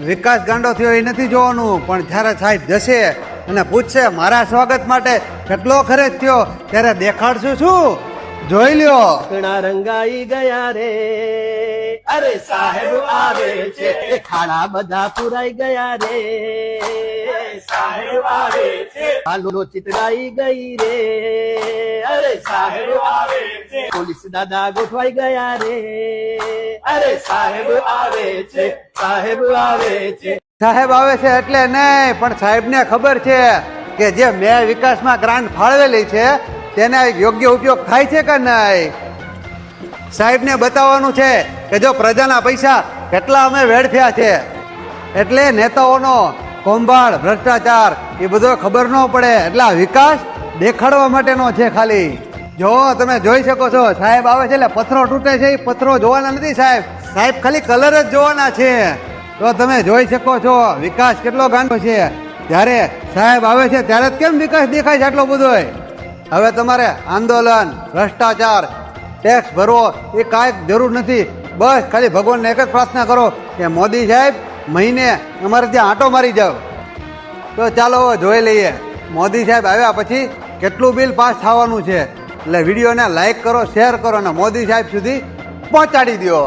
વિકાસ ગાંડો થયો એ નથી જોવાનું પણ જ્યારે સાહેબ જશે અને પૂછશે મારા સ્વાગત માટે કેટલો ખર્ચ થયો ત્યારે દેખાડશું શું? જોઈ લ્યો. ઘણા રંગાઈ ગયા રે. અરે સાહેબ આવે છે. ખાડા બધા પુરાઈ ગયા રે. સાહેબ આવે છે. આલો ચિતરાઈ ગઈ રે. સાહેબ આવે છે. પોલીસ દાદા ગોઠવાઈ ગયા રે. અરે સાહેબ આવે છે સાહેબ આવે છે. સાહેબ આવે છે એટલે નહીં પણ સાહેબને ખબર છે કે જે મેં વિકાસમાં ગ્રાન્ટ ફાળવેલી છે તેના યોગ્ય ઉપયોગ થાય છે કે નહીં? સાહેબને બતાવવાનું છે કે જો પ્રજાના પૈસા કેટલા અમે વેડફ્યા છે એટલે નેતાઓનો કૌભાંડ ભ્રષ્ટાચાર એ બધો ખબર ન પડે. એટલે આ વિકાસ દેખાડવા માટેનો છે ખાલી. જો, તમે જોઈ શકો છો, સાહેબ આવે છે એટલે પથ્થરો તૂટે છે, એ પથ્થરો જોવાના નથી સાહેબ. સાહેબ, ખાલી કલર જ જોવાના છે. તો તમે જોઈ શકો છો, વિકાસ કેટલો ગાંડો છે. જ્યારે સાહેબ આવે છે, ત્યારે કેમ વિકાસ દેખાય છે આટલો બધો? હવે તમારે આંદોલન, ભ્રષ્ટાચાર ટેક્સ ભરવો, એ કાંઈ જરૂર નથી. બસ, ખાલી ભગવાનને એક જ પ્રાર્થના કરો કે મોદી સાહેબ, મહિને અમારે ત્યાં આંટો મારી જાવ તો ચાલો જોઈ લઈએ. મોદી સાહેબ આવ્યા પછી કેટલું બિલ પાસ થવાનું છે? એટલે વિડીયોને લાઈક કરો શેર કરો અને મોદી સાહેબ સુધી પહોંચાડી દો